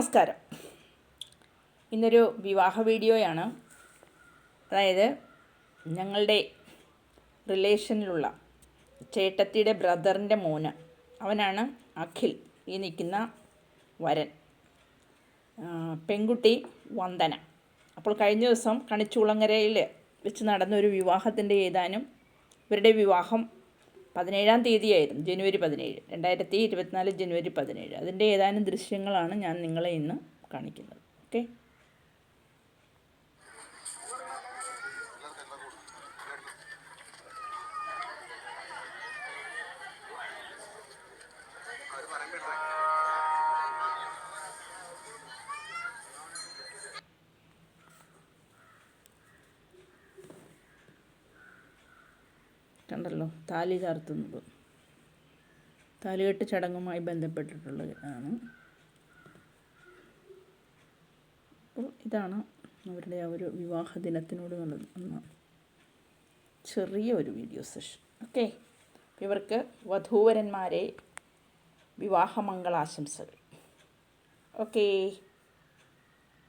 നമസ്കാരം. ഇന്നൊരു വിവാഹ വീഡിയോയാണ്. അതായത് ഞങ്ങളുടെ റിലേഷനിലുള്ള ചേട്ടത്തിയുടെ ബ്രദറിന്റെ മോന്. അവനാണ് അഖിൽ ഈ നിൽക്കുന്ന വരൻ. പെൺകുട്ടി വന്ദന. അപ്പോൾ കഴിഞ്ഞ ദിവസം കണിച്ചുളങ്ങരയിൽ വെച്ച് നടന്ന ഒരു വിവാഹത്തിന്റെ ഏതാനും ഇവരുടെ വിവാഹം പതിനേഴാം തീയതിയായിരുന്നു ജനുവരി പതിനേഴ്. രണ്ടായിരത്തി ഇരുപത്തിനാല് ജനുവരി പതിനേഴ്. അതിന്റെ ഏതാനും ദൃശ്യങ്ങളാണ് ഞാൻ നിങ്ങളെ ഇന്ന് കാണിക്കുന്നത്. ഓക്കെ? കണ്ടല്ലോ താലി ചാർത്തുന്നത്. താലികെട്ട് ചടങ്ങുമായി ബന്ധപ്പെട്ടിട്ടുള്ളതാണ് അപ്പോൾ ഇതാണ് അവരുടെ ആ ഒരു വിവാഹ ദിനത്തിനോട് നടന്ന ചെറിയ ഒരു വീഡിയോ സെഷൻ ഓക്കെ ഇവർക്ക് വധൂവരന്മാരെ വിവാഹമംഗളാശംസകൾ ഓക്കേ